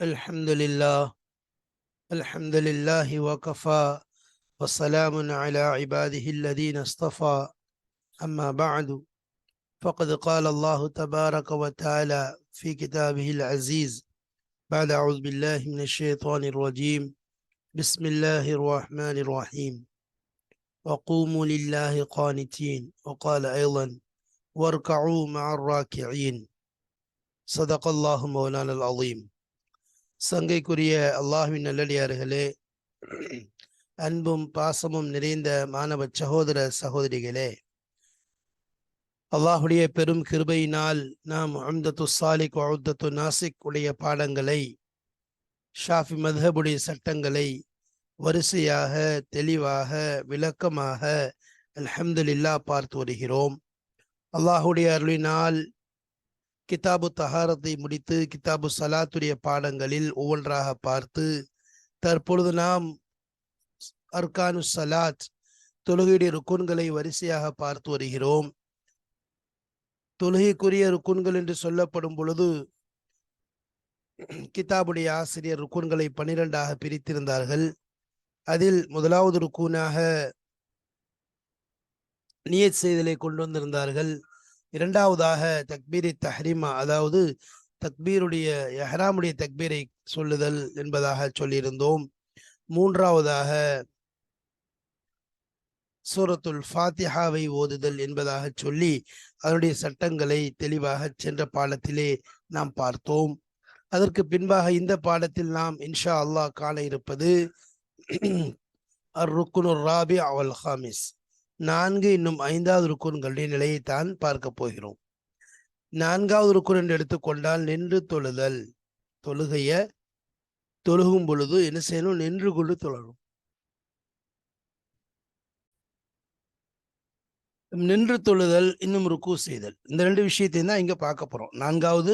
الحمد لله الحمد لله وكفى وسلام على عباده الذين اصطفى. أما بعد فقد قال الله تبارك وتعالى في كتابه العزيز بعد أعوذ بالله من الشيطان الرجيم بسم الله الرحمن الرحيم. وقوموا لله قانتين. وقال أيضا واركعوا مع الراكعين. صدق الله مولانا العظيم. சங்கைக்குரிய அல்லாஹ்வின் நல்லடியார்களே அன்பும் பாசமும் நிறைந்த மாணவ சகோதர சகோதரிகளே அல்லாஹுடைய பெரும் கிருபையினால் நாம் அம்தத்து சாலிக் உத்தத்து நாசிக் உடைய பாடங்களை ஷாஃபி மதஹபுடைய சட்டங்களை வரிசையாக தெளிவாக விளக்கமாக அல்ஹம்துலில்லா பார்த்து வருகிறோம். அல்லாஹுடைய அருளினால் கிதாபு தஹாரத்தை முடித்து கிதாபு சலாத்துடைய பாடங்களில் ஒவ்வொன்றாக பார்த்து தற்பொழுது நாம் அர்கானு சலாத் தொழுகையுடைய ருக்குன்களை வரிசையாக பார்த்து வருகிறோம். தொழுகைக்குரிய ருக்குன்கள் என்று சொல்லப்படும் பொழுது கிதாபுடைய ஆசிரியர் ருக்குன்களை பனிரெண்டாக பிரித்திருந்தார்கள். அதில் முதலாவது ருக்கூனாக நியத் செய்தலை கொண்டு வந்திருந்தார்கள். இரண்டாவதாக தக்பீரை தஹ்ரீமா அதாவது தக்பீருடைய எஹராமுடைய தக்பீரை சொல்லுதல் என்பதாக சொல்லியிருந்தோம். மூன்றாவதாக சூரத்துல் ஃபாத்திஹாவை ஓதுதல் என்பதாக சொல்லி அதனுடைய சட்டங்களை தெளிவாக சென்ற பாடத்திலே நாம் பார்த்தோம். அதற்கு பின்பாக இந்த பாடத்தில் நாம் இன்ஷா அல்லாஹ் காண இருப்பது அர் ருக்குனுர் ராபி அவல் ஹாமிஸ் நான்கு இன்னும் ஐந்தாவது ருக்குன்களுடைய நிலையைத்தான் பார்க்க போகிறோம். நான்காவது ருக்குன் என்று எடுத்துக்கொண்டால் நின்று தொழுதல். தொழுகைய தொழுகும் பொழுது என்ன செய்யணும்? நின்று கொண்டு தொழணும். நின்று தொழுதல் இன்னும் ருக்கு செய்தல். இந்த ரெண்டு விஷயத்தையும் தான் இங்க பார்க்க போறோம். நான்காவது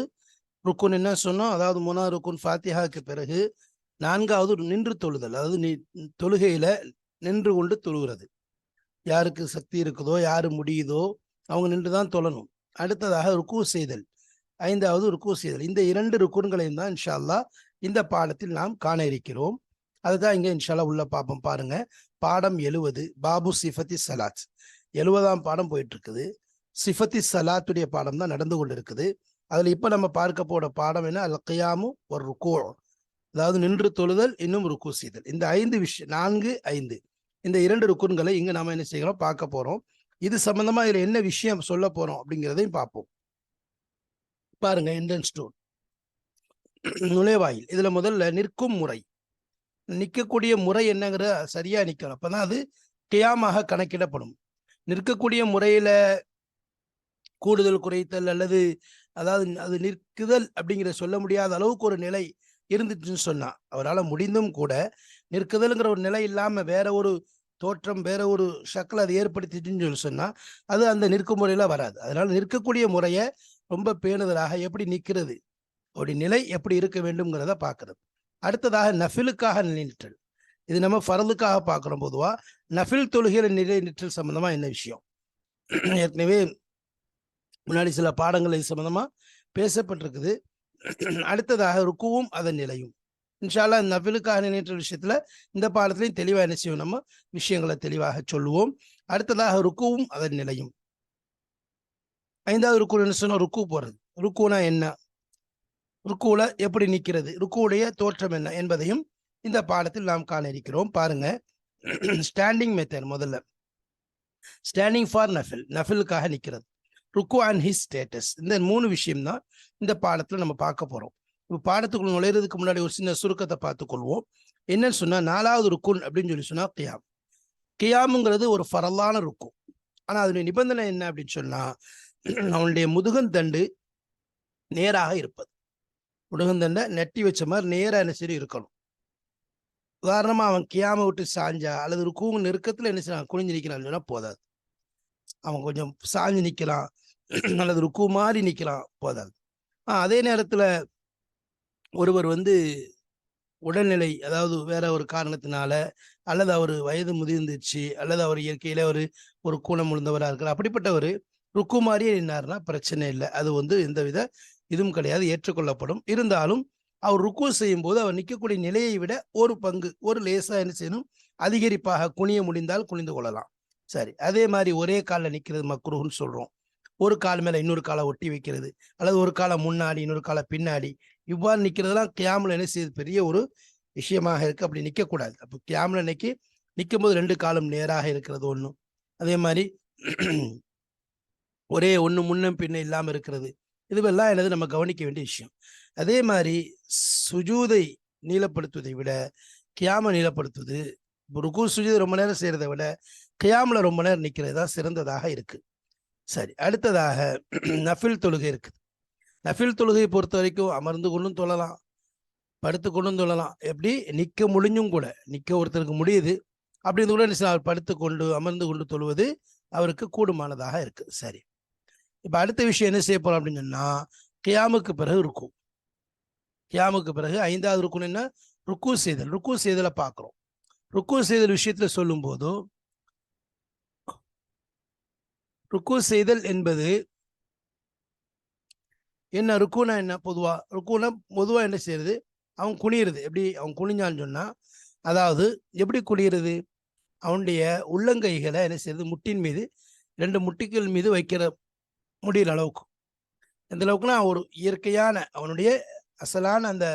ருக்குன் என்ன சொன்னோம்? அதாவது மூணாவது ருக்குன் ஃபாத்திஹாக்கு பிறகு நான்காவது நின்று தொழுதல். அதாவது நீ தொழுகையில நின்று கொண்டு தொழுகிறது. யாருக்கு சக்தி இருக்குதோ யாரு முடியுதோ அவங்க நின்று தான் தொழணும். அடுத்ததாக ருக்கு செய்தல். ஐந்தாவது ருக்கு செய்தல். இந்த இரண்டு ருக்குன்களையும் தான் இன்ஷால்லா இந்த பாடத்தில் நாம் காண இருக்கிறோம். அதுதான் இங்க இன்ஷால்லா உள்ள பார்ப்போம் பாருங்க. பாடம் எழுவது பாபு சிஃபத்தி சலாத். எழுவதாம் பாடம் போயிட்டு இருக்குது சிஃபத்தி சலாத்துடைய பாடம் தான் நடந்து கொண்டு இருக்குது அதுல இப்ப நம்ம பார்க்க போகிற பாடம் என்ன? அல் கியாமு ஒரு ருக்கோ. அதாவது நின்று தொழுதல் இன்னும் ருக்கு செய்தல். இந்த ஐந்து விஷயம் நான்கு ஐந்து. இந்த இரண்டு ருக்குன்களை இங்கு நாம என்ன செய்கிறோம் பார்க்க போறோம். இது சம்பந்தமா இதுல என்ன விஷயம் சொல்ல போறோம் அப்படிங்கிறதையும் பார்ப்போம். பாருங்க என்ட்ரன்ஸ் டோர் நுழைவாயில். இதுல முதல்ல நிற்கும் முறை. நிற்கக்கூடிய முறை என்னங்கிற சரியா நிற்கணும் அப்பதான் அது கியாமாக கணக்கிடப்படும். நிற்கக்கூடிய முறையில கூடுதல் குறைத்தல் அல்லது அதாவது அது நிற்குதல் அப்படிங்கிற சொல்ல முடியாத அளவுக்கு ஒரு நிலை இருந்துச்சுன்னு சொன்னா அவரால் முடிந்தும் கூட நிற்குதல்ங்கிற ஒரு நிலை இல்லாம வேற ஒரு தோற்றம் வேற ஒரு ஷக்கில் அதை ஏற்படுத்திட்டுன்னு சொல்லி சொன்னால் அது அந்த நிற்கும் முறையில் வராது. அதனால் நிற்கக்கூடிய முறையை ரொம்ப பேணுதலாக எப்படி நிற்கிறது அப்படி நிலை எப்படி இருக்க வேண்டும்ங்கிறத பார்க்கறது. அடுத்ததாக நஃபிலுக்காக நிற்றல் இது நம்ம ஃபரதுக்காக பார்க்குறோம் பொதுவாக நஃபில் தொழுகிற நிலை நிற்றல் என்ன விஷயம்? ஏற்கனவே முன்னாடி சில பாடங்கள் இது சம்மந்தமாக பேசப்பட்டிருக்குது. அடுத்ததாக ருக்குவும் அதன் நிலையும். இன்ஷால்லா நபிலுக்காக நினைற்ற விஷயத்துல இந்த பாடத்திலையும் தெளிவா என்ன செய்வோம் நம்ம? விஷயங்களை தெளிவாக சொல்லுவோம். அடுத்ததாக ருக்குவும் அதன் நிலையும். ஐந்தாவது ருக்கு என்ன சொன்னா ருக்கு போறது. ருக்குனா என்ன? ருக்குல எப்படி நிக்கிறது? ருக்குவுடைய தோற்றம் என்ன என்பதையும் இந்த பாடத்தில் நாம் காண இருக்கிறோம். பாருங்க. ஸ்டாண்டிங் மெத்தட் முதல்ல. ஸ்டாண்டிங் ஃபார் நஃபில் நஃபிலுக்காக நிக்கிறது. ருக்கு அண்ட் ஹிஸ் ஸ்டேட்டஸ் இந்த மூணு விஷயம் தான் இந்த பாடத்துல நம்ம பார்க்க போறோம். இப்போ பாடத்துக்குள் நுழையிறதுக்கு முன்னாடி ஒரு சின்ன சுருக்கத்தை பார்த்துக்கொள்வோம். என்னன்னு சொன்னால் நாலாவது ருக்குன் அப்படின்னு சொல்லி சொன்னால் கியாம். கியாமுங்கிறது ஒரு ஃபரலான ருக்கும் ஆனால் அதனுடைய நிபந்தனை என்ன அப்படின்னு சொன்னால் அவனுடைய முதுகந்தண்டு நேராக இருப்பது. முதுகந்தண்டை நெட்டி வச்ச மாதிரி நேராக என்ன சரி இருக்கணும். உதாரணமாக அவன் கியாம விட்டு சாஞ்சா அல்லது ருக்கும் நெருக்கத்தில் என்ன செய்யலாம் குனிஞ்சு நிற்கிறான்னு சொன்னால் போதாது. அவன் கொஞ்சம் சாஞ்சு நிற்கலாம் அல்லது ருக்கு மாதிரி நிற்கலாம் போதாது அதே நேரத்தில் ஒருவர் வந்து உடல்நிலை அதாவது வேற ஒரு காரணத்தினால அல்லது அவர் வயது முதிர்ந்துச்சு அல்லது அவர் இயற்கையில ஒரு ஒரு கூணம் உழுந்தவராக இருக்கிறார் அப்படிப்பட்டவர் ருக்குமாரியே நின்னார்னா நின்னாருன்னா பிரச்சனை இல்லை. அது வந்து எந்தவித இதுவும் கிடையாது ஏற்றுக்கொள்ளப்படும். இருந்தாலும் அவர் ருக்கு செய்யும் போது அவர் நிற்கக்கூடிய நிலையை விட ஒரு பங்கு ஒரு லேசா என்ன செய்யணும்? அதிகரிப்பாக குனிய முடிந்தால் குனிந்து கொள்ளலாம். சரி அதே மாதிரி ஒரே காலில் நிற்கிறது மக்ருஹுன்னு சொல்றோம். ஒரு கால் மேல இன்னொரு காலை ஒட்டி வைக்கிறது அல்லது ஒரு காலை முன்னாடி இன்னொரு காலை பின்னாடி இவ்வாறு நிற்கிறதெல்லாம் கியாமில் என்ன செய்யுது? பெரிய ஒரு விஷயமாக இருக்கு. அப்படி நிற்கக்கூடாது அப்போ கியாமில் இன்னைக்கு நிற்கும் போது ரெண்டு காலும் நேராக இருக்கிறது ஒன்றும் அதே மாதிரி ஒரே ஒன்று முன்னும் பின்ன இல்லாமல் இருக்கிறது. இதுவெல்லாம் எனது நம்ம கவனிக்க வேண்டிய விஷயம். அதே மாதிரி சுஜூதை நீளப்படுத்துவதை விட கியாம நீளப்படுத்துவது ருக்கு சுஜூதை ரொம்ப நேரம் செய்கிறத விட கியாமில் ரொம்ப நேரம் நிற்கிறது தான் சிறந்ததாக இருக்குது சரி அடுத்ததாக நஃபில் தொழுகை இருக்குது. நஃபில் தொழுகையை பொறுத்த வரைக்கும் அமர்ந்து கொண்டும் தொழலாம் படுத்து கொண்டும் தொழலாம். எப்படி? நிற்க முடிஞ்சும் கூட. நிற்க ஒருத்தருக்கு முடியுது அப்படின்னு கூட அவர் படுத்து கொண்டு அமர்ந்து கொண்டு தொழுவது அவருக்கு கூடுமானதாக இருக்குது சரி. இப்போ அடுத்த விஷயம் என்ன செய்ய போகிறோம் அப்படின்னு சொன்னால் கியாமுக்கு பிறகு இருக்கும் கியாமுக்கு பிறகு ஐந்தாவது ருக்குன் என்ன? ருக்கு செய்தல். ருக்கு செய்தலை பார்க்குறோம். ருக்கு செய்தல் விஷயத்தில் சொல்லும்போது ருக்கு செய்தல் என்பது என்ன ருக்குனா என்ன பொதுவாக ருக்குனா பொதுவாக என்ன செய்யறது அவன் குனியிறது எப்படி அவன் குனிஞ்சான்னு சொன்னால் அதாவது எப்படி குனியிறது அவனுடைய உள்ளங்கைகளை என்ன செய்யறது முட்டின் மீது ரெண்டு முட்டிகள் மீது வைக்கிற முடிகிற அளவுக்கு. எந்த அளவுக்குனா ஒரு இயற்கையான அவனுடைய அசலான அந்த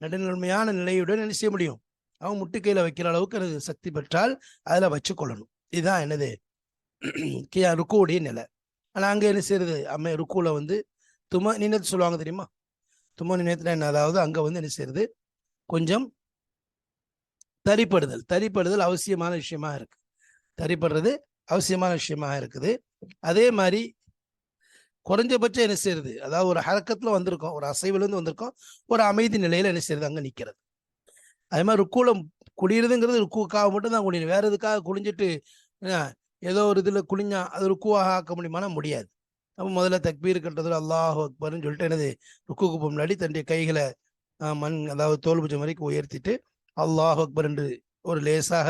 நடுநிலைமையான நிலையுடன் என்ன செய்ய முடியும்? அவன் முட்டுக்கையில வைக்கிற அளவுக்கு எனக்கு சக்தி பெற்றால் அதில் வச்சு கொள்ளணும் இதுதான் என்னது? ருக்குவுடைய நிலை. ஆனால் அங்கே என்ன செய்யறது அம்மை ருக்குவில் வந்து தும நினைத்து சொல்லுவாங்க தெரியுமா? தும நினைத்துல என்ன? அதாவது அங்க வந்து என்ன செய்யறது? கொஞ்சம் தரிப்படுதல். தரிப்படுதல் அவசியமான விஷயமா இருக்கு. தரிப்படுறது அவசியமான விஷயமா இருக்குது. அதே மாதிரி குறைஞ்சபட்சம் என்ன செய்யறது? அதாவது ஒரு ஹரக்கத்துல வந்திருக்கோம். ஒரு அசைவிலேருந்து வந்திருக்கோம். ஒரு அமைதி நிலையில என்ன செய்யறது? அங்க நிக்கிறது. அதே மாதிரி ருக்கூலம் குடியிருதுங்கிறது ருக்குக்காக மட்டும் தான் வேற எதுக்காக குளிஞ்சிட்டு ஏதோ ஒரு இதுல குளிஞ்சா அது ருக்குவாக ஆக்க முடியுமானா முடியாது. அப்போ முதல்ல தக்பீர் கட்டுறது அல்லாஹ் அக்பர்னு சொல்லிட்டு என்னது ருக்குக்கு போக முன்னாடி தன்னுடைய கைகளை மண் அதாவது தோல் பூஜை வரைக்கும் உயர்த்திட்டு அல்லாஹ் அக்பர் என்று ஒரு லேசாக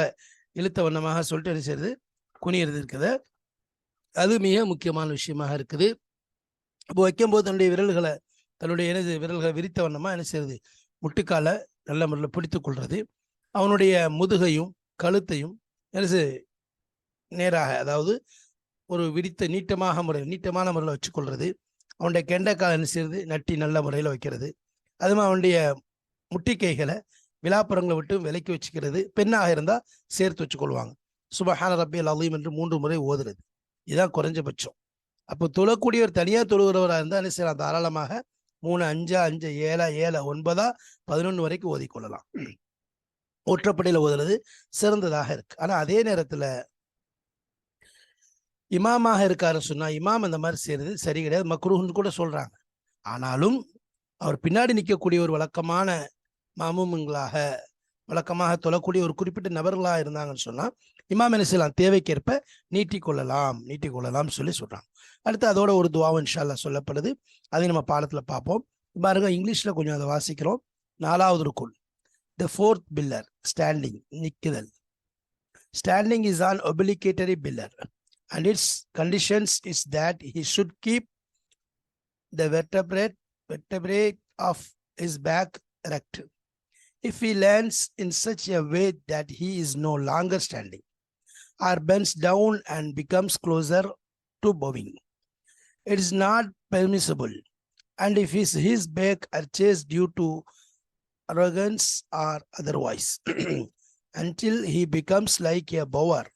இழுத்த வண்ணமாக சொல்லிட்டு என்ன செய்யறது குனியறது இருக்குது. அது மிக முக்கியமான விஷயமாக இருக்குது. அப்போ வைக்கும்போது தன்னுடைய விரல்களை தன்னுடைய எனது விரல்களை விரித்த வண்ணமாக என்ன செய்யறது முட்டுக்கால நல்ல முறையில் பிடித்து கொள்வது அவனுடைய முதுகையும் கழுத்தையும் என்ன நேராக அதாவது ஒரு விரித்த நீட்டமாக முறை நீட்டமான முறையில் வச்சுக்கொள்வது அவனுடைய கெண்டைக்கால் என்ன நட்டி நல்ல முறையில் வைக்கிறது. அதுவும் அவனுடைய முட்டிக்கைகளை விழாப்புறங்களை விட்டு விலக்கி வச்சுக்கிறது. பெண்ணாக இருந்தால் சேர்த்து வச்சுக்கொள்வாங்க. சுபஹான ரப்பியல் அலீம் என்று மூன்று முறை ஓதுறது. இதுதான் குறைஞ்சபட்சம். அப்போ தொழக்கூடியவர் தனியாக தொழுகிறவராக இருந்தால் என்ன செய்யலாம்? தாராளமாக மூணு அஞ்சா அஞ்சு ஏழா ஏழா ஒன்பதா பதினொன்று வரைக்கும் ஓதிக்கொள்ளலாம். ஒற்றப்படையில் ஓதுறது சிறந்ததாக இருக்கு. ஆனால் அதே நேரத்துல இமாமாக இருக்காருன்னு சொன்னால் இமாம் அந்த மாதிரி செய்யறது சரி கிடையாது மக்ரூஹ்னு கூட சொல்கிறாங்க ஆனாலும் அவர் பின்னாடி நிற்கக்கூடிய ஒரு வழக்கமான மாமுங்களாக வழக்கமாக தொழக்கூடிய ஒரு குறிப்பிட்ட நபர்களாக இருந்தாங்கன்னு சொன்னால் இமாம் என்ன செய்யலாம் தேவைக்கேற்ப நீட்டிக்கொள்ளலாம் நீட்டிக்கொள்ளலாம் சொல்லி சொல்கிறாங்க அடுத்து அதோட ஒரு துவாவும் இன்ஷால்லா சொல்லப்படுது. அதை நம்ம பாடத்தில் பார்ப்போம். பாருங்க இங்கிலீஷில் கொஞ்சம் அதை வாசிக்கிறோம். நாலாவது ருக்குல் the fourth pillar standing நிற்குதல் standing is an obligatory pillar and its conditions is that he should keep the vertebrate vertebrae of his back erect. If he lands in such a way that he is no longer standing or bends down and becomes closer to bowing, it is not permissible. And if his, his back arches due to arrogance or otherwise, until he becomes like a bower,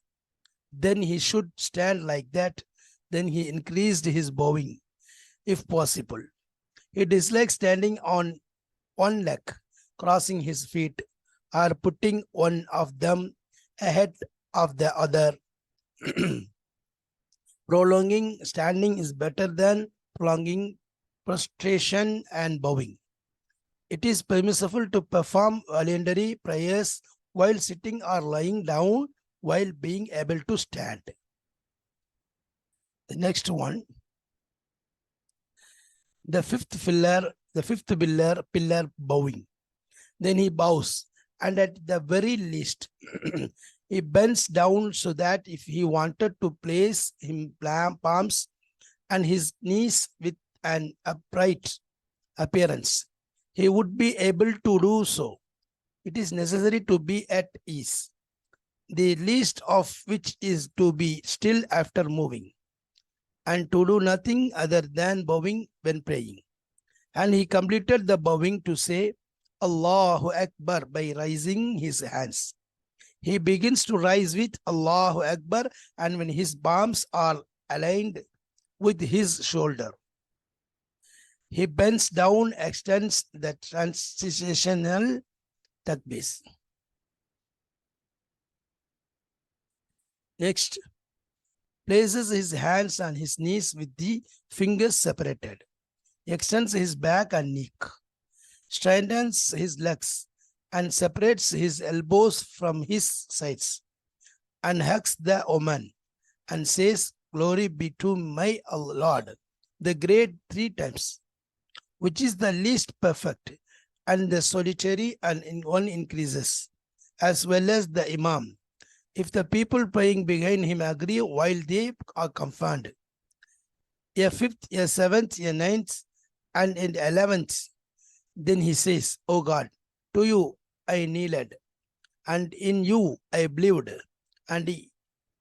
then he should stand like that. Then he increased his bowing, if possible. He dislikes standing on one leg, crossing his feet, or putting one of them ahead of the other. Prolonging standing is better than prolonging prostration and bowing. It is permissible to perform voluntary prayers while sitting or lying down while being able to stand. The next one. The fifth pillar, the fifth pillar, pillar bowing. Then he bows, and at the very least, he bends down so that if he wanted to place him palms and his knees with an upright appearance, he would be able to do so. It is necessary to be at ease, the least of which is to be still after moving, and to do nothing other than bowing when praying. And he completed the bowing to say, Allahu Akbar by raising his hands. He begins to rise with Allahu Akbar, and when his palms are aligned with his shoulder, he bends down, extends the transitional takbis. Next, places his hands on his knees with the fingers separated, extends his back and neck, straightens his legs, and separates his elbows from his sides, and hugs the woman, and says, Glory be to my Lord, the great three times, which is the least perfect, and the solitary and in one increases, as well as the Imam. If the people praying behind him agree while they are confounded. A fifth, a seventh, a ninth, and an eleventh, then he says, O God, to you I kneeled, and in you I believed, and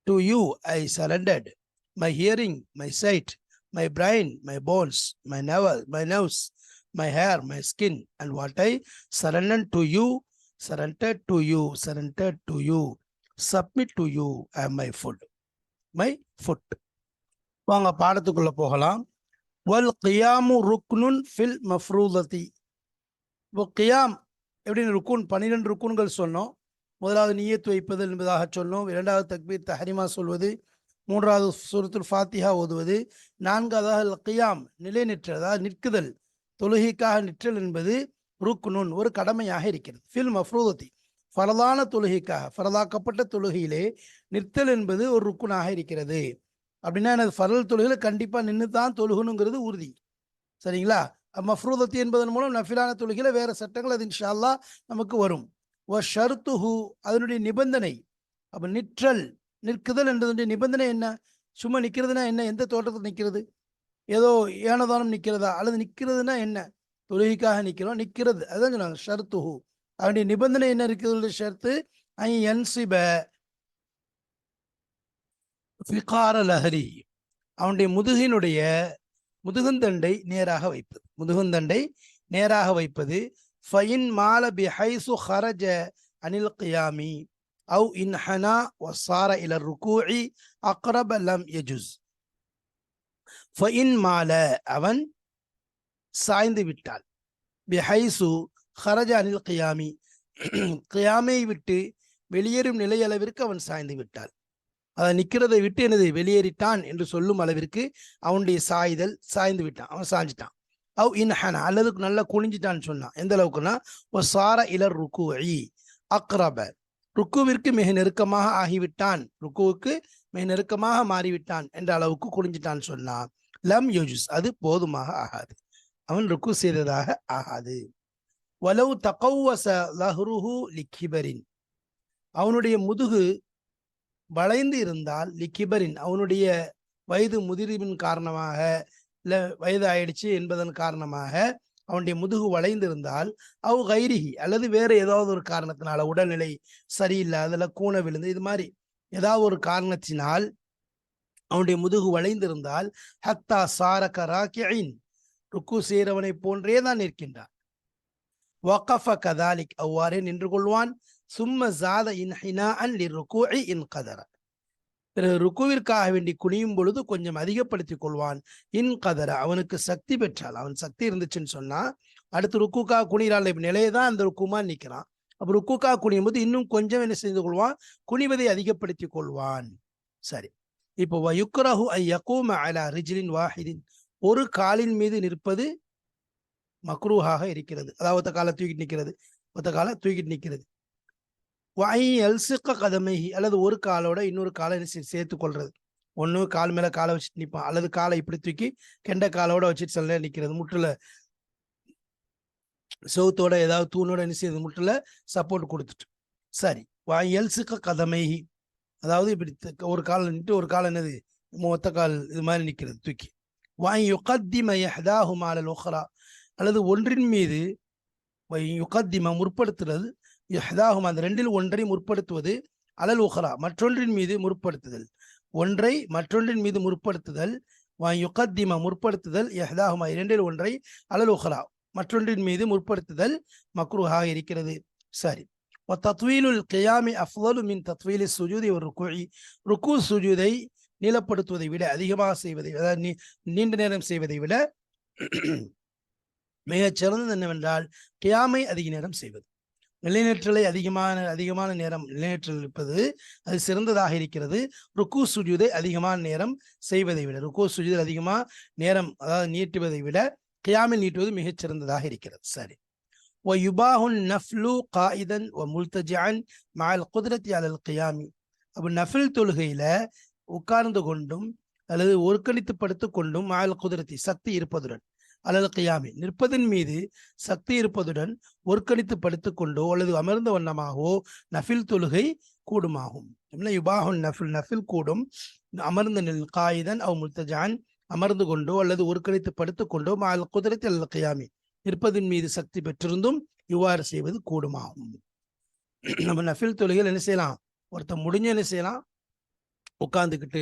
to you I surrendered. My hearing, my sight, my brain, my bones, my navel, my nose, my hair, my skin, and what I surrendered to you, surrendered to you, surrendered to you, submit to you I my foot my foot வாங்க பாடத்துக்குள்ளே போகலாம். வல் கியாமு ருக்னுன் fill மஃப்ரூததி இப்போ Giam எப்படின்னு ருக்குன் பன்னிரெண்டு ருக்குன்கள் சொன்னோம். முதலாவது நீயத்து வைப்பது என்பதாக சொன்னோம். இரண்டாவது தக்பீர் தஹரிமா சொல்வது. மூன்றாவது சூரத்துல் ஃபாத்திஹா ஓதுவது. நான்காவதாக கியாம் நிலை நிற்றல் அதாவது நிற்குதல். தொழுகைக்காக நிற்றல் என்பது ருக்குனுன் ஒரு கடமையாக இருக்கிறது. ஃபில் மஃப்ரூதத்தி ஃபரதான தொழுகைக்காக ஃபரதாக்கப்பட்ட தொழுகையிலே நிற்தல் என்பது ஒரு ருக்குனாக இருக்கிறது. அப்படின்னா எனது ஃபரல் தொழுகையில் கண்டிப்பாக நின்று தான் தொழுகணுங்கிறது உறுதி. சரிங்களா? மஃப்ரூதத்தி என்பதன் மூலம் நஃபிலான தொழுகையில் வேறு சட்டங்கள் அது இன்ஷால்லா நமக்கு வரும். ஒ ஷர்த்துஹு அதனுடைய நிபந்தனை. அப்போ நிற்றல் நிற்குதல் என்றதுடைய நிபந்தனை என்ன? சும்மா நிற்கிறதுனா என்ன? எந்த தோட்டத்தில் நிற்கிறது ஏதோ ஏனதானம் நிற்கிறதா அல்லது நிற்கிறதுனா என்ன? தொழுகைக்காக நிற்கிறோம் நிற்கிறது அதான் சொன்னாங்க ஷர்த்துஹு அவனுடைய நிபந்தனை என்ன இருக்குது ஷர்த்து ஐ என்சிப ஃபிகார லஹரி. அவனுடைய முதுகினுடைய முதுகுந்தண்டை நேராக வைப்பது. முதுகுந்தண்டை நேராக வைப்பது ஃபைன் மால பிஹைசு ஹரஜ அனில் கியாமி அவு இன்ஹனா வசார இல ருக்கூஇ அக்ரப லம் யஜுஸ். ஃபைன் மால. அவன் சாய்ந்து விட்டாள். பிஹைசு ஹரஜ அனில் கியாமி கியாமை விட்டு வெளியேறும் நிலை அளவிற்கு அவன் சாய்ந்து விட்டாள் அதை நிற்கிறதை விட்டு எனது வெளியேறிட்டான் என்று சொல்லும் அளவிற்கு அவனுடைய சாய்தல் சாய்ந்து விட்டான். அவன் சாஞ்சிட்டான். அவ் இன்ஹனா அல்லது நல்லா குனிஞ்சிட்டான்னு சொன்னான். எந்த அளவுக்குன்னா ஓ சார இலர் ருக்கு அக்ரப. ருக்குவிற்கு மிக நெருக்கமாக ஆகிவிட்டான். ருக்குவுக்கு மிக நெருக்கமாக மாறிவிட்டான் என்ற அளவுக்கு குனிஞ்சிட்டான்னு சொன்னான். லம் யோஜுஸ் அது போதுமாக ஆகாது. அவன் ருக்கு செய்ததாக ஆகாது. வலவு தகவச லஹ்ருஹு லிக்கிபரின். அவனுடைய முதுகு வளைந்து இருந்தால் லிக்கிபரின். அவனுடைய வயது முதிர்வின் காரணமாக இல்லை வயது ஆயிடுச்சு என்பதன் காரணமாக அவனுடைய முதுகு வளைந்திருந்தால் அவ் கைரிகி அல்லது வேற ஏதாவது ஒரு காரணத்தினால உடல்நிலை சரியில்லாதல கூண விழுந்து இது மாதிரி ஏதாவது ஒரு காரணத்தினால் அவனுடைய முதுகு வளைந்திருந்தால் ஹத்தா சாரக ராக்கியின். ருக்கு செய்கிறவனை போன்றே தான் நிற்கின்றான். வகஃப கதாலிக் அவ்வாறே நின்று கொள்வான் சும்ம ஜாத இன் ஹினா அன் லி ருக்கூஇ இன் கதர பிறகு ருக்குவிற்காக வேண்டி குனியும் பொழுது கொஞ்சம் அதிகப்படுத்திக் கொள்வான் இன் கதர அவனுக்கு சக்தி பெற்றால் அவன் சக்தி இருந்துச்சுன்னு சொன்னா அடுத்து ருக்குக்காக குனிறாள் இப்ப நிலையை தான் அந்த ருக்குமா நிற்கிறான் அப்ப ருக்குக்காக குனியும் போது இன்னும் கொஞ்சம் என்ன செய்து கொள்வான்? குனிவதை அதிகப்படுத்திக் கொள்வான். சரி. இப்போ வயுக்ரஹு ஐ யகூம அலா ரிஜிலின் வாஹிதின். ஒரு காலின் மீது நிற்பது மக்ரூஹாக இருக்கிறது. அதாவது ஒத்த காலை தூக்கிட்டு நிற்கிறது ஒத்த காலை தூக்கிட்டு நிற்கிறது வை எல்சிக்க கதமைஹி அல்லது ஒரு காலோட இன்னொரு காலை சேர்த்து கொள்றது. ஒன்று கால் மேலே காலை வச்சுட்டு நிற்பான் அல்லது காலை இப்படி தூக்கி கெண்ட காலோட வச்சுட்டு சில நேரம் நிற்கிறது முட்டில் செவுத்தோட ஏதாவது தூணோட என்ன செய்யுது? முட்டுல சப்போர்ட் கொடுத்துட்டு. சரி. வாய் எல்சுக்க கதமைஹி. அதாவது இப்படி த- ஒரு கால் நின்று ஒரு காலை என்னது? ஒத்த கால் இது மாதிரி நிற்கிறது தூக்கி. வாய் யுகத்திம யஹ்தாஹுமா அலல் அல்லது ஒன்றின் மீது யுகத்திம முற்படுத்துறது இஹ்தாஹும் அந்த ரெண்டில் ஒன்றை முற்படுத்துவது அலல் உஹரா மற்றொன்றின் மீது முற்படுத்துதல். ஒன்றை மற்றொன்றின் மீது முற்படுத்துதல் யுகத்திம முற்படுத்துதல் யஹதாகுமா இரண்டில் ஒன்றை அலல் உஹரா மற்றொன்றின் மீது முற்படுத்துதல் மக்ரூஹாக இருக்கிறது. சரி. தத்வீலுல் கியாமி அஃலு மின் தத்வீலி சுஜூதி ஒரு ருக்குழி ருக்கு சுஜூதை நீளப்படுத்துவதை விட அதிகமாக செய்வதை அதாவது நீண்ட நேரம் செய்வதை விட மிகச் சிறந்தது என்னவென்றால் கியாமை அதிக நேரம் செய்வது நிலைநேற்றலை அதிகமான அதிகமான நேரம் நிலைநேற்றல் இருப்பது அது சிறந்ததாக இருக்கிறது ருக்கு சுஜூதை அதிகமான நேரம் செய்வதை விட ருக்கு சுஜூதில் அதிகமாக நேரம் அதாவது நீட்டுவதை விட கியாமில் நீட்டுவது மிகச் சிறந்ததாக இருக்கிறது சரி ويباه النفل قائدا وملتجعا مع القدرة على القيام அப்போ நஃபில் தொழுகையில உட்கார்ந்து கொண்டும் அல்லது ஒருக்கணித்து படுத்து கொண்டும் மால் குதிரத்தி சக்தி இருப்பதுடன் அல்லது கியாமி. நிற்பதன் மீது சக்தி இருப்பதுடன் ஒருக்கணித்து படுத்துக்கொண்டோ அல்லது அமர்ந்த வண்ணமாகவோ நஃபில் தொழுகை கூடுமாகும். யுபாஹுன் நஃபில் நஃபில் கூடும். அமர்ந்த நில் காயிதன் அவ் முல்தஜான் அமர்ந்து கொண்டோ அல்லது ஒருக்கணித்து படுத்துக்கொண்டோ மால் குதிரத்தி அல்லது கியாமி. நிற்பதின் மீது சக்தி பெற்றிருந்தும் இவ்வாறு செய்வது கூடுமாகும். நம்ம நஃபில் தொழுகையில் என்ன செய்யலாம்? ஒருத்தன் முடிஞ்ச என்ன செய்யலாம்? உட்கார்ந்துக்கிட்டு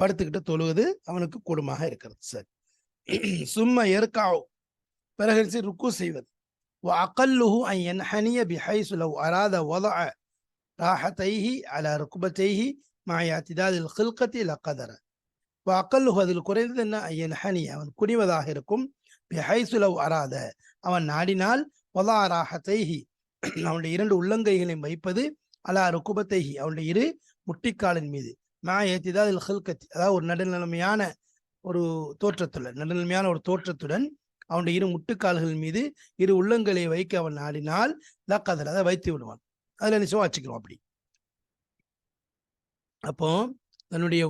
படுத்துக்கிட்டு தொழுவது அவனுக்கு கூடுமாக இருக்கிறது சரி. சும்ம ஏற்காவ் பிறகு ருக்கு செய்வது. அகல்லுஹு ஐயன் என்ஹனிய பிஹை சுலவ் அராத ஒத ராஹத்தைஹி அல ருக்குபத்தைஹி மாயாத்திதாதில் ஹில்கத்தி லக்கதர அக்கல்லுஹு அதில் குறைந்தது என்ன? அன் ஹனி அவன் குனிவதாக இருக்கும் பிஹை சுலவ் அராத அவன் நாடினால் ஒதா ராஹத்தைஹி அவனுடைய இரண்டு உள்ளங்கைகளையும் வைப்பது அலா ருக்குபத்தைஹி அவனுடைய இரு முட்டிக்காலின் மீது. மாயாத்திதாதில் ஹில்கத்தி அதாவது ஒரு நடுநிலைமையான ஒரு தோற்றத்துடன் நடுநிலைமையான ஒரு தோற்றத்துடன் அவனுடைய இரு முட்டுக்கால்கள் மீது இரு உள்ளங்களை வைக்க அவன் ஆடினால் லக்கதில் அதை வைத்து விடுவான். அதில் நிச்சயம் வச்சுக்கிறோம் அப்படி. அப்போ தன்னுடைய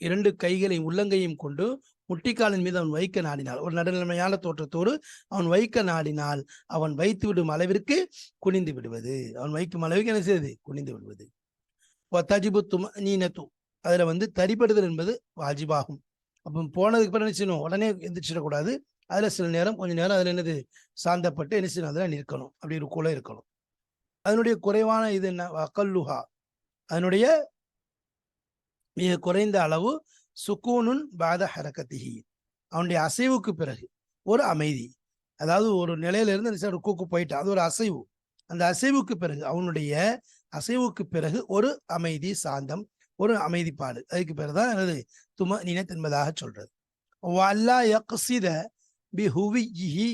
இரண்டு கைகளையும் உள்ளங்கையும் கொண்டு முட்டிக்காலின் மீது அவன் வைக்க நாடினால் ஒரு நடுநிலைமையான தோற்றத்தோடு அவன் வைக்க நாடினால் அவன் வைத்து விடும் அளவிற்கு குனிந்து விடுவது. அவன் வைக்கும் அளவுக்கு என்ன செய்வது? குனிந்து விடுவது. தஜிபு தும நீனத்து. அதுல வந்து தரிப்படுதல் என்பது வாஜிபாகும். அப்போ போனதுக்கு பிறகு என்ன செய்யணும்? உடனே எந்திரிச்சிடக்கூடாது. அதில் சில நேரம் கொஞ்ச நேரம் அதில் என்னது? சாந்தப்பட்டு என்ன செய்யணும்? அதில் நிற்கணும். அப்படி ஒரு குலை இருக்கணும். அதனுடைய குறைவான இது என்ன? அக்கல்லுஹா அதனுடைய மிக குறைந்த அளவு சுக்கூனுன் பாத ஹரக்கத்திகி அவனுடைய அசைவுக்கு பிறகு ஒரு அமைதி. அதாவது ஒரு நிலையில இருந்து கூக்கு போயிட்டான். அது ஒரு அசைவு. அந்த அசைவுக்கு பிறகு அவனுடைய அசைவுக்கு பிறகு ஒரு அமைதி சாந்தம் ஒரு அமைதிப்பாடு. அதுக்கு பிறகுதான் எனது தும நினைத் என்பதாக சொல்றது. வல்லா யக்சித பி ஹுவிஹி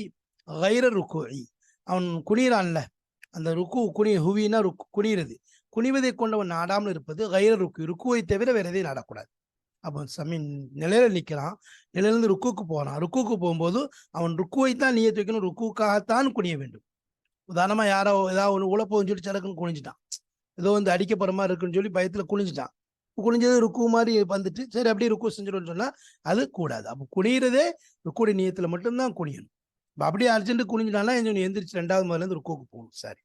கைர ருக்குஇ அவன் குனிறான்ல அந்த ருக்கு குனி ஹுவினா ருக்கு குனிறது குனிவதை கொண்டவன் நாடாமல் இருப்பது கைர ருக்கு ருக்குவை தவிர வேற எதையும் நாடக்கூடாது. அப்போ சமீன் நிலையில நிற்கிறான். நிலையிலிருந்து ருக்குக்கு போகிறான். ருக்குக்கு போகும்போது அவன் ருக்குவை தான் நீயத்து வைக்கணும். ருக்குக்காகத்தான் குனிய வேண்டும். உதாரணமா யாரோ ஏதாவது ஒன்று உழப்போன்னு சொல்லி சடக்குன்னு குனிஞ்சிட்டான். ஏதோ வந்து அடிக்க மாதிரி இருக்குன்னு சொல்லி பயத்துல குனிஞ்சிட்டான். குனிஞ்சது ருக்கு மாதிரி வந்துட்டு சரி அப்படியே ருக்கு செஞ்சிடும்னு சொன்னால் அது கூடாது. அப்போ குனியிறதே ருக்குடி நீயத்தில் மட்டும்தான் குனியணும். இப்போ அப்படியே அர்ஜென்ட் குனிஞ்சிட்டாலும் எந்திரிச்சு ரெண்டாவது முதல்ல ருக்குவுக்கு போகணும். சாரி.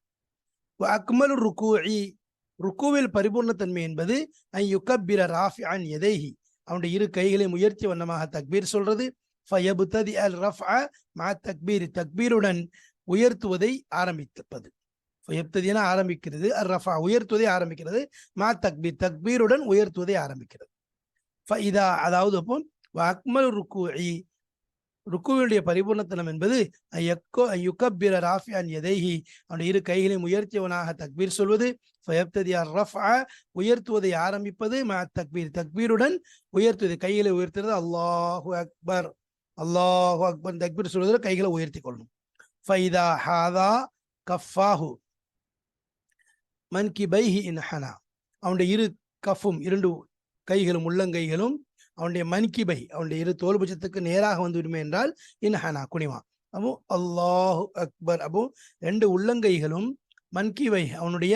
அக்மல் ருக்கு ருக்குவில் பரிபூர்ணத்தன்மை என்பது ஐ யுக்கப்பிர ராஃபி அன் எதைஹி அவனுடைய இரு கைகளையும் முயற்சி வண்ணமாக தக்பீர் சொல்றது. ஃபயபுத்ததி அல் ரஃப் மா தக்பீர் தக்பீருடன் உயர்த்துவதை ஆரம்பிப்பது. எப்ததினா ஆரம்பிக்கிறது. அர் ரஃபா உயர்த்துவதை ஆரம்பிக்கிறது. மா தக்பீர் தக்பீருடன் உயர்த்துவதை ஆரம்பிக்கிறது. இதா அதாவது அப்போ அக்மல் ருக்கு ருக்குவினுடைய பரிபூர்ணத்தனம் என்பது யுக்கப்பிர ராஃபியான் எதைஹி அவனுடைய இரு கைகளையும் உயர்த்தியவனாக தக்பீர் சொல்வது. உயர்த்துவதை ஆரம்பிப்பது மா தக்பீர் தக்பீருடன் உயர்த்துவது. கைகளை உயர்த்துறது அல்லாஹு அக்பர். அல்லாஹு அக்பர். தக்பீர் சொல்வதில் கைகளை உயர்த்தி கொள்ளணும். ஃபைதா ஹாதா கஃபாஹு. மன் கி பைஹி இன் ஹனா. அவனுடைய இரு கஃபும் இரண்டு கைகளும் உள்ளங்கைகளும் அவனுடைய மன்கிபை அவனுடைய இரு தோல்புஜத்துக்கு நேராக வந்து விடுமே என்றால் இன்ஹனா குனிவா அப்போ அல்லாஹு அக்பர். அப்போ ரெண்டு உள்ளங்கைகளும் மன்கிபை அவனுடைய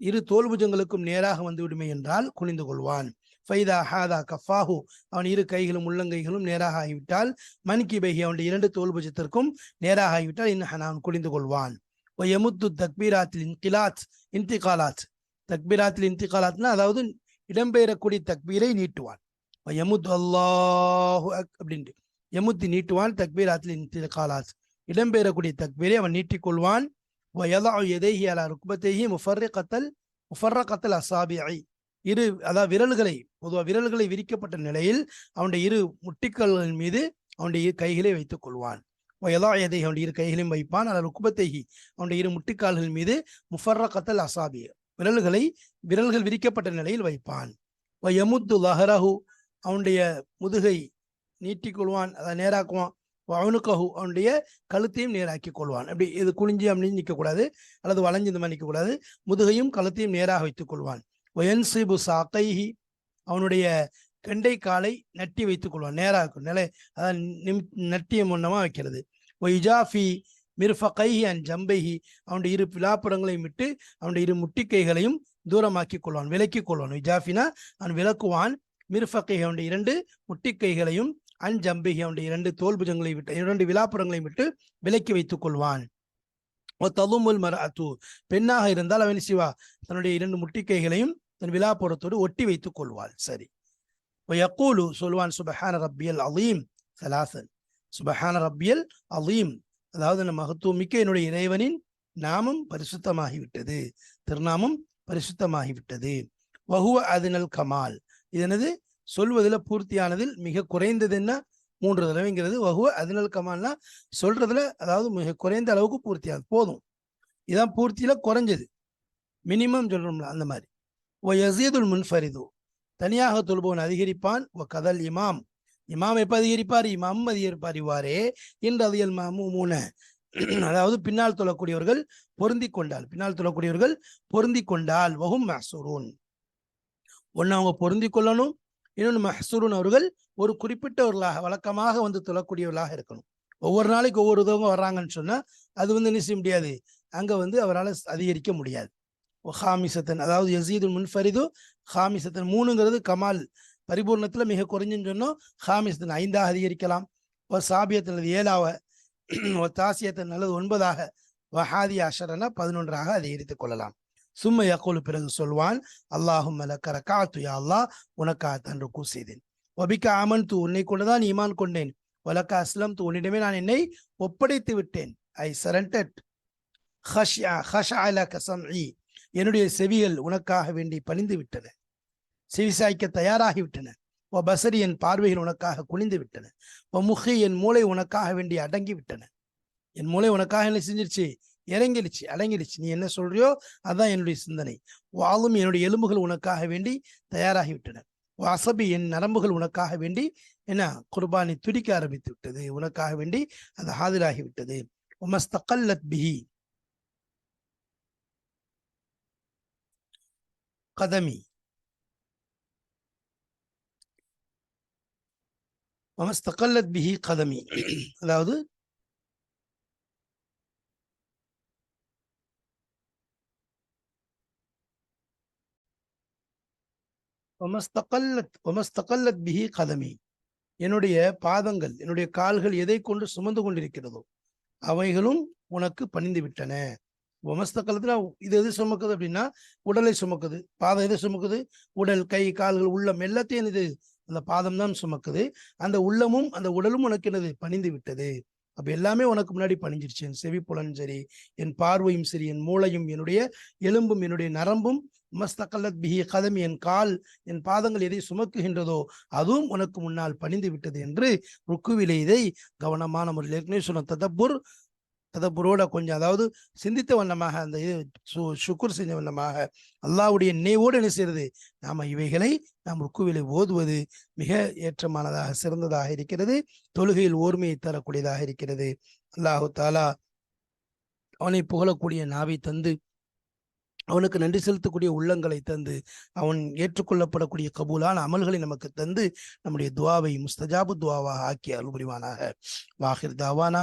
இரு தோல்புஜங்களுக்கும் நேராக வந்து விடுமே என்றால் குனிந்து கொள்வான். ஃபைதா ஹாதா கஃபாஹு. அவன் இரு கைகளும் உள்ளங்கைகளும் நேராக ஆகிவிட்டால் மன்கிபை அவனுடைய இரண்டு தோல்புஜத்திற்கும் நேராக ஆகிவிட்டால் இன்னும் அவன் குனிந்து கொள்வான். எமுத்து தக்பீராத்தில் இன்கிலாத் இன்திகாலாத் தக்பீராத்தில் இன்திகாலாத்னா அதாவது இடம்பெயரக்கூடிய தக்பீரை நீட்டுவான். எமுத் அல்லாஹு அப்படின்ட்டு. எமுத்தி நீட்டுவான் தக்பீராத்தில் இன்திகாலாத் இடம்பெயரக்கூடிய தக்பீரை அவன் நீட்டிக்கொள்வான். வயதா எதைஹி அலா ருக்பத்தைஹி முஃபர்ர கத்தல் அசாபிஐ இரு அதாவது விரல்களை பொதுவாக விரல்களை விரிக்கப்பட்ட நிலையில் அவனுடைய இரு முட்டிக்கல்களின் மீது அவனுடைய கைகளை வைத்துக் கொள்வான் வயதா எதை அவனுடைய இரு கைகளையும் வைப்பான். அல்ல ருக்குபத்தைஹி அவனுடைய இரு முட்டிக்கால்கள் மீது முஃபர்ரகத்தல் அசாபி விரல்களை விரல்கள் விரிக்கப்பட்ட நிலையில் வைப்பான். வயமுத்து லஹரஹு அவனுடைய முதுகை நீட்டிக்கொள்வான் அதை நேராக்குவான். அவனுக்கஹு அவனுடைய கழுத்தையும் நேராக்கி கொள்வான் அப்படி இது குனிஞ்சு அப்படின்னு நிற்கக்கூடாது அல்லது வளைஞ்சு இந்த மாதிரி நிற்கக்கூடாது முதுகையும் கழுத்தையும் நேராக வைத்துக் கொள்வான் வயன்சிபு சாக்கைஹி அவனுடைய கெண்டை காலை நட்டி வைத்துக் கொள்வான் நேராக இருக்கும் நிலை அதான் நிம் நட்டிய முன்னமா வைக்கிறது. ஒய்ஜாஃபி மிர்ஃபகைஹி அண்ட் ஜம்பைஹி. அவனுடைய இரு விழாப்புறங்களையும் விட்டு அவனுடைய இரு முட்டிக்கைகளையும் தூரமாக்கி கொள்வான் விலக்கி கொள்வான். விஜாஃபினா அவன் விளக்குவான் மிர்ஃபகை அவனுடைய இரண்டு முட்டிக்கைகளையும் அன் ஜம்பிகி அவனுடைய இரண்டு தோல்புஜங்களை விட்டு இரண்டு விழாப்புறங்களையும் விட்டு விலக்கி வைத்துக் கொள்வான். தலுமுல் மர அத்து பெண்ணாக இருந்தால் அவன் சிவா தன்னுடைய இரண்டு முட்டிக்கைகளையும் தன் விழாப்புறத்தோடு ஒட்டி வைத்துக் கொள்வாள். சரி. யக்கூலு சொல்வான் சுபஹான ரப்பியல் அலீம் சலாசன் சுபஹான ரப்பியல் அலீம் அதாவது நம்ம மகத்துவம் மிக்க என்னுடைய இறைவனின் நாமம் பரிசுத்தமாகிவிட்டது. திருநாமம் பரிசுத்தமாகிவிட்டது. வகுவ அதினல் கமால். இது என்னது? சொல்வதில் பூர்த்தியானதில் மிக குறைந்தது என்ன? மூன்று தடவைங்கிறது. வகுவ அதினல் கமால்னா சொல்றதுல அதாவது மிக குறைந்த அளவுக்கு பூர்த்தியானது போதும். இதான் பூர்த்தியில குறைஞ்சது. மினிமம் சொல்றோம்ல அந்த மாதிரி. ஓ யசீதுல் முன்ஃபரிது. தனியாக தொழுபவன் அதிகரிப்பான். ஓ கதல் இமாம். இமாம் எப்ப அதிகரிப்பார்? இமாம் அதிகரிப்பார். இவ்வாறே இன்று அதியல் மூண அதாவது பின்னால் தொழக்கூடியவர்கள் பொருந்தி கொண்டால். பின்னால் தொழக்கூடியவர்கள் பொருந்தி கொண்டால். வகும் மஹசூரூன். ஒன்று அவங்க பொருந்தி கொள்ளணும் இன்னொன்று மஹசூரூன் அவர்கள் ஒரு குறிப்பிட்டவர்களாக வழக்கமாக வந்து தொழக்கூடியவர்களாக இருக்கணும். ஒவ்வொரு நாளைக்கு ஒவ்வொரு உதவங்க வர்றாங்கன்னு சொன்னால் அது வந்து என்ன செய்ய முடியாது? அங்கே வந்து அவரால் அதிகரிக்க முடியாது. ஹாமிசத்தன் அதாவது யசீது முன்ஃபரிது ஹாமிசத்தன் மூணுங்கிறது கமால். பரிபூர்ணத்தில் மிக குறைஞ்சுன்னு சொன்னோம். ஹாமிசத்தன் ஐந்தாக அதிகரிக்கலாம். ஒரு சாபியத்தன் அல்லது ஏழாவ. ஒரு தாசியத்தன் அல்லது ஒன்பதாக. வஹாதி அஷரன பதினொன்றாக அதிகரித்துக் கொள்ளலாம். சும்மை யக்கோலு பிறகு சொல்வான் அல்லாஹும் மலக்கர காத்துயா அல்லாஹ் உனக்கா தன்று ருக்கு செய்தேன். ஒபிக்க ஆமன் தூ உன்னை கொண்டுதான் ஈமான் கொண்டேன். வலக்க அஸ்லம் தூ உன்னிடமே நான் என்னை ஒப்படைத்து விட்டேன். ஐ சரண்டட் என்னுடைய செவிகள் உனக்காக வேண்டி பணிந்து விட்டன. செவிசாய்க்க தயாராகிவிட்டன. ஓ பசரி என் பார்வைகள் உனக்காக குனிந்து விட்டன. ஓ முகி என் மூளை உனக்காக வேண்டி அடங்கி விட்டன. என் மூளை உனக்காக என்ன செஞ்சிருச்சு? இறங்கிடுச்சு அடங்கிடுச்சு. நீ என்ன சொல்றியோ அதுதான் என்னுடைய சிந்தனை. வாழும் என்னுடைய எலும்புகள் உனக்காக வேண்டி தயாராகிவிட்டன அசபி என் நரம்புகள் உனக்காக வேண்டி என்ன? குர்பானி துடிக்க ஆரம்பித்து விட்டது. உனக்காக வேண்டி அது ஹாதிராகிவிட்டது உமஸ்தகல்லத் பிஹி. கதமி. உமஸ்தகல்லத் பிஹி கதமி. அதாவது ஒமஸ்தகல்லத் ஒமஸ்தகல்லத் பிஹி கதமி. என்னுடைய பாதங்கள் என்னுடைய கால்கள் எதை கொண்டு சுமந்து கொண்டிருக்கிறதோ அவைகளும் உனக்கு பணிந்து விட்டன. ஒமஸ்தக்கலத்துல இது எது சுமக்குது அப்படின்னா உடலை சுமக்குது. பாதம் எது சுமக்குது? உடல் கை கால்கள் உள்ளம் எல்லாத்தையும் இது அந்த பாதம் தான் சுமக்குது. அந்த உள்ளமும் அந்த உடலும் உனக்கு என்னது? பணிந்து விட்டது. அப்ப எல்லாமே உனக்கு முன்னாடி பணிஞ்சிருச்சு. என் செவிப்புலன் சரி என் பார்வையும் சரி என் மூளையும் என்னுடைய எலும்பும் என்னுடைய நரம்பும் மஸ்தகல்லத் பிஹி கதம் என் கால் என் பாதங்கள் எதை சுமக்குகின்றதோ அதுவும் உனக்கு முன்னால் பணிந்து விட்டது என்று ருக்குவிலே இதை கவனமான முறையில் ஏற்கனவே சொன்ன ததப்புர் ததப்புரோட கொஞ்சம் அதாவது சிந்தித்த வண்ணமாக அந்த இது சுக்குர் செஞ்ச வண்ணமாக அல்லாவுடைய நினைவோடு என்ன செய்யறது நாம் இவைகளை நாம் ருக்குவிலை ஓதுவது மிக ஏற்றமானதாக சிறந்ததாக இருக்கிறது. தொழுகையில் ஓர்மையை தரக்கூடியதாக இருக்கிறது. அல்லாஹு தாலா அவனை புகழக்கூடிய நாவை தந்து அவனுக்கு நன்றி செலுத்தக்கூடிய உள்ளங்களை தந்து அவன் ஏற்றுக்கொள்ளப்படக்கூடிய கபூலான அமல்களை நமக்கு தந்து நம்முடைய துவாவை முஸ்தஜாபு துவாவாக ஆக்கி அருள்புரிவானாக. வாஹிர் தாவானா.